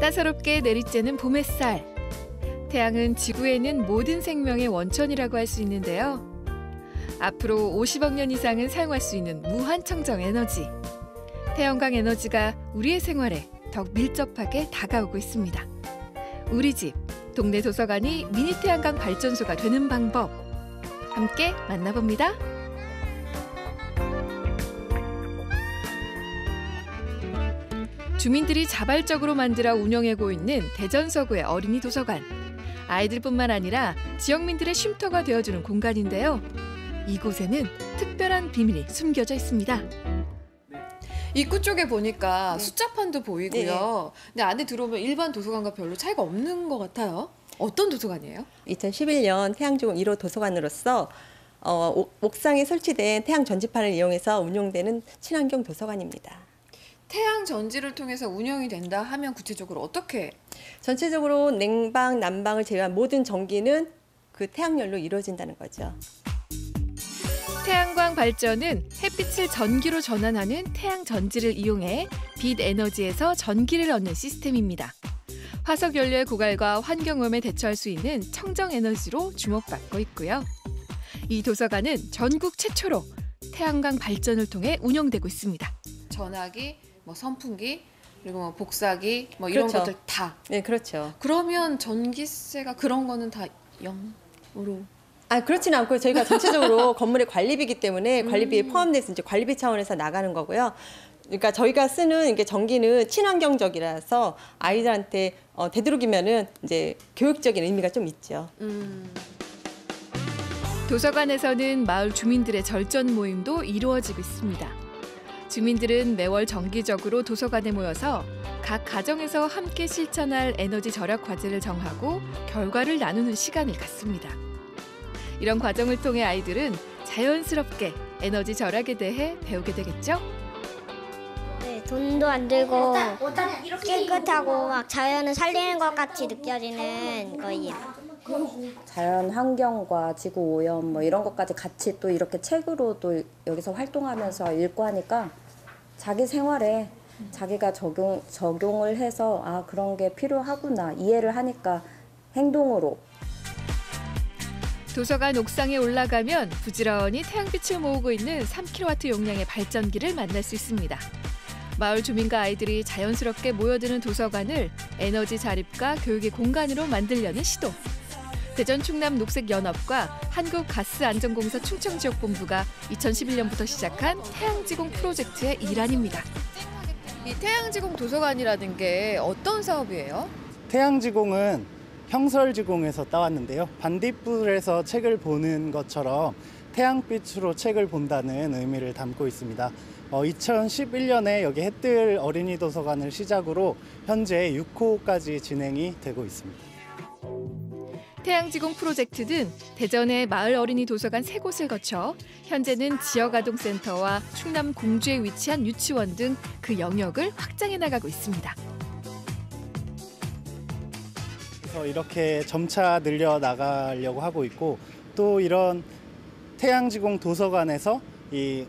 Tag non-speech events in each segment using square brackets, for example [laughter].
따사롭게 내리쬐는 봄 햇살. 태양은 지구에는 모든 생명의 원천이라고 할 수 있는데요. 앞으로 50억 년 이상은 사용할 수 있는 무한 청정 에너지. 태양광 에너지가 우리의 생활에 더욱 밀접하게 다가오고 있습니다. 우리 집, 동네 도서관이 미니 태양광 발전소가 되는 방법. 함께 만나봅니다. 주민들이 자발적으로 만들어 운영하고 있는 대전 서구의 어린이 도서관. 아이들뿐만 아니라 지역민들의 쉼터가 되어주는 공간인데요. 이곳에는 특별한 비밀이 숨겨져 있습니다. 입구 쪽에 보니까 숫자판도 보이고요. 근데 안에 들어오면 일반 도서관과 별로 차이가 없는 것 같아요. 어떤 도서관이에요? 2011년 태양지공 1호 도서관으로서 어, 옥- 옥상에 설치된 태양 전지판을 이용해서 운영되는 친환경 도서관입니다. 태양 전지를 통해서 운영이 된다 하면 구체적으로 어떻게? 전체적으로 냉방, 난방을 제외한 모든 전기는 그 태양열로 이루어진다는 거죠. 태양광 발전은 햇빛을 전기로 전환하는 태양 전지를 이용해 빛 에너지에서 전기를 얻는 시스템입니다. 화석 연료의 고갈과 환경 오염에 대처할 수 있는 청정 에너지로 주목받고 있고요. 이 도서관은 전국 최초로 태양광 발전을 통해 운영되고 있습니다. 전화기, 뭐 선풍기, 그리고 뭐 복사기, 뭐 이런 그렇죠. 것들 다. 네, 그렇죠. 그러면 전기세가 그런 거는 다 0으로 아, 그렇지는 않고요. 저희가 전체적으로 [laughs] 건물의 관리비이기 때문에 관리비에 포함돼서 이제 관리비 차원에서 나가는 거고요. 그러니까 저희가 쓰는 이게 전기는 친환경적이라서 아이들한테 어, 되도록이면은 이제 교육적인 의미가 좀 있죠. 도서관에서는 마을 주민들의 절전 모임도 이루어지고 있습니다. 주민들은 매월 정기적으로 도서관에 모여서 각 가정에서 함께 실천할 에너지 절약 과제를 정하고 결과를 나누는 시간을 갖습니다. 이런 과정을 통해 아이들은 자연스럽게 에너지 절약에 대해 배우게 되겠죠? 네, 돈도 안 들고 깨끗하고 막 자연을 살리는 것 같이 느껴지는 거예요. 자연 환경과 지구 오염 뭐 이런 것까지 같이 또 이렇게 책으로 또 여기서 활동하면서 읽고 하니까 자기 생활에 자기가 적용 적용을 해서 아 그런 게 필요하구나 이해를 하니까 행동으로 도서관 옥상에 올라가면 부지런히 태양빛을 모으고 있는 3kW 용량의 발전기를 만날 수 있습니다. 마을 주민과 아이들이 자연스럽게 모여드는 도서관을 에너지 자립과 교육의 공간으로 만들려는 시도. 대전 충남 녹색연합과 한국가스안전공사 충청지역본부가 2011년부터 시작한 태양지공 프로젝트의 일환입니다. 이 태양지공 도서관이라는 게 어떤 사업이에요? 태양지공은 형설지공에서 따왔는데요. 반딧불에서 책을 보는 것처럼 태양빛으로 책을 본다는 의미를 담고 있습니다. 어, 2011년에 여기 햇들 어린이 도서관을 시작으로 현재 6호까지 진행이 되고 있습니다. 태양지공 프로젝트는 대전의 마을 어린이 도서관 세 곳을 거쳐 현재는 지역아동센터와 충남 공주에 위치한 유치원 등 그 영역을 확장해 나가고 있습니다. 그래서 이렇게 점차 늘려 나가려고 하고 있고 또 이런 태양지공 도서관에서 이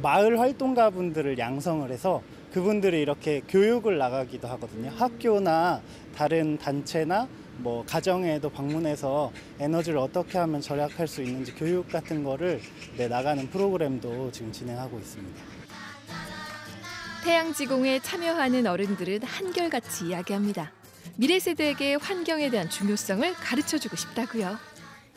마을 활동가 분들을 양성을 해서 그분들이 이렇게 교육을 나가기도 하거든요. 학교나 다른 단체나 뭐 가정에도 방문해서 에너지를 어떻게 하면 절약할 수 있는지 교육 같은 거를 네, 나가는 프로그램도 지금 진행하고 있습니다. 태양지공에 참여하는 어른들은 한결같이 이야기합니다. 미래 세대에게 환경에 대한 중요성을 가르쳐주고 싶다고요.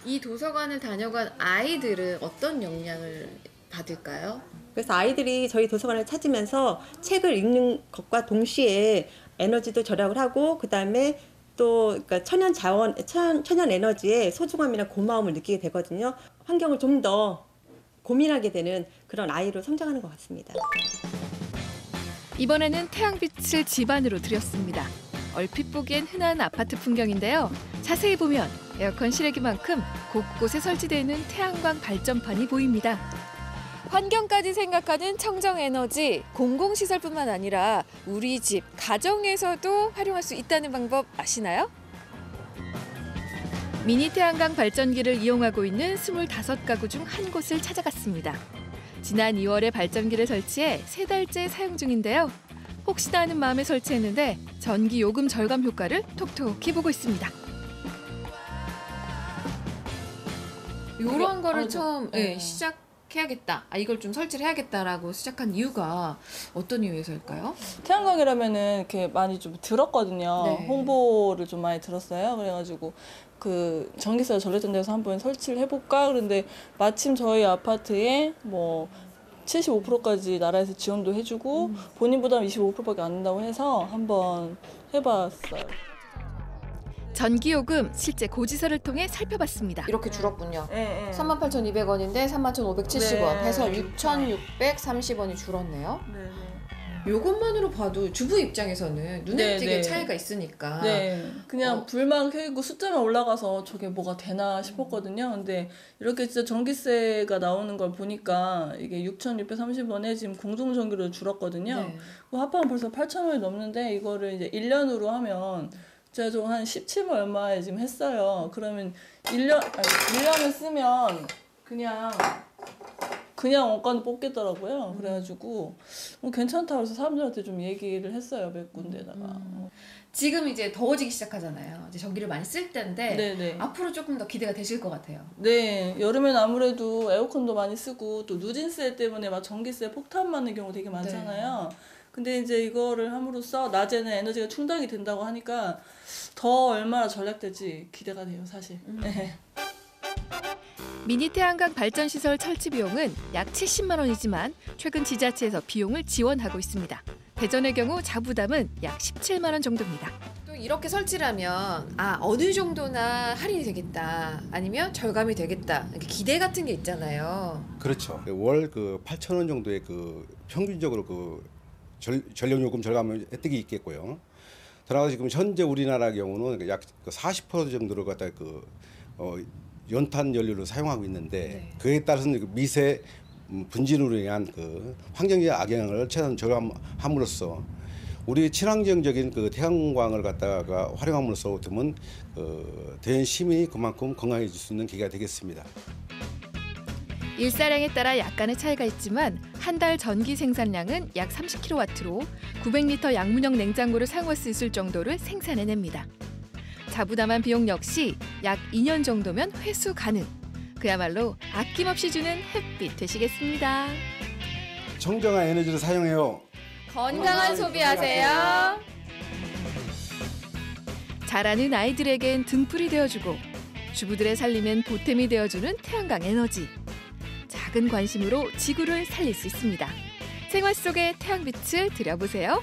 이 도서관을 다녀간 아이들은 어떤 영향을 받을까요? 그래서 아이들이 저희 도서관을 찾으면서 책을 읽는 것과 동시에 에너지도 절약을 하고 그다음에 또 그러니까 천연 자원 천, 천연 에너지의 소중함이나 고마움을 느끼게 되거든요. 환경을 좀 더 고민하게 되는 그런 아이로 성장하는 것 같습니다. 이번에는 태양빛을 집안으로 들였습니다. 얼핏 보기엔 흔한 아파트 풍경인데요. 자세히 보면 에어컨 실외기만큼 곳곳에 설치되어 있는 태양광 발전판이 보입니다. 환경까지 생각하는 청정 에너지, 공공시설뿐만 아니라 우리 집, 가정에서도 활용할 수 있다는 방법 아시나요? 미니 태양광 발전기를 이용하고 있는 25가구 중 한 곳을 찾아갔습니다. 지난 2월에 발전기를 설치해 세 달째 사용 중인데요. 혹시나 하는 마음에 설치했는데 전기 요금 절감 효과를 톡톡히 보고 있습니다. 이런 거를 아, 네. 처음 네. 예, 시작 해야겠다. 아 이걸 좀 설치를 해야겠다라고 시작한 이유가 어떤 이유에서일까요? 태양광이라면은 이렇게 많이 좀 들었거든요. 네. 홍보를 좀 많이 들었어요. 그래가지고 그 전기세가 절약된 데서 한번 설치를 해볼까? 그런데 마침 저희 아파트에 뭐 75%까지 나라에서 지원도 해주고 본인 부담 25%밖에 안 된다고 해서 한번 해봤어요. 전기 요금 실제 고지서를 통해 살펴봤습니다. 이렇게 줄었군요. 네, 네. 38,200원인데 38,570원 네. 해서 6,630원이 줄었네요. 네, 네. 요것만으로 봐도 주부 입장에서는 눈에 네, 띄게 네. 차이가 있으니까 네, 그냥 어. 불만 켜고 숫자만 올라가서 저게 뭐가 되나 싶었거든요. 근데 이렇게 진짜 전기세가 나오는 걸 보니까 이게 6,630원에 지금 공중 전기로 줄었거든요. 네. 그 합하면 벌써 8,000원이 넘는데 이거를 이제 1년으로 하면 제가 좀한 17만 얼마에 지금 했어요. 그러면 1년, 아니, 1년을 쓰면 그냥 그냥 원가는 뽑겠더라고요. 그래가지고 뭐 괜찮다 그래서 사람들한테 좀 얘기를 했어요. 몇 군데다가. 음. 지금 이제 더워지기 시작하잖아요. 이제 전기를 많이 쓸 때인데 네네. 앞으로 조금 더 기대가 되실 것 같아요. 네, 여름엔 아무래도 에어컨도 많이 쓰고 또 누진세 때문에 막 전기세 폭탄 맞는 경우 되게 많잖아요. 근데 이제 이거를 함으로써 낮에는 에너지가 충당이 된다고 하니까 더 얼마나 전략될지 기대가 돼요, 사실. 네. 미니 태양광 발전 시설 설치 비용은 약 70만 원이지만 최근 지자체에서 비용을 지원하고 있습니다. 대전의 경우 자부담은 약 17만 원 정도입니다. 또 이렇게 설치를 하면 아 어느 정도나 할인이 되겠다 아니면 절감이 되겠다 이렇게 기대 같은 게 있잖아요. 그렇죠. 월 그 8천 원 정도의 그 평균적으로 그 전, 전력요금 절감 혜택이 있겠고요. 더나아가 지금 현재 우리나라 경우는 약 40% 정도를 갖다 그 어, 연탄 연료를 사용하고 있는데 그에 따라서는 그 미세 음, 분진으로 인한 그 환경적 악영향을 최대한 절감함으로써 우리 친환경적인 그 태양광을 갖다가 활용함으로써 어쩌면 그 대한 시민이 그만큼 건강해질 수 있는 계기가 되겠습니다. 일사량에 따라 약간의 차이가 있지만 한 달 전기 생산량은 약 30kW로 900리터 양문형 냉장고를 사용할 수 있을 정도를 생산해냅니다. 자부담한 비용 역시 약 2년 정도면 회수 가능. 그야말로 아낌없이 주는 햇빛 되시겠습니다. 청정한 에너지를 사용해요. 건강한 소비하세요. 자라는 아이들에겐 등불이 되어주고 주부들의 살림엔 보탬이 되어주는 태양광 에너지. 작은 관심으로 지구를 살릴 수 있습니다. 생활 속의 태양빛을 들여보세요.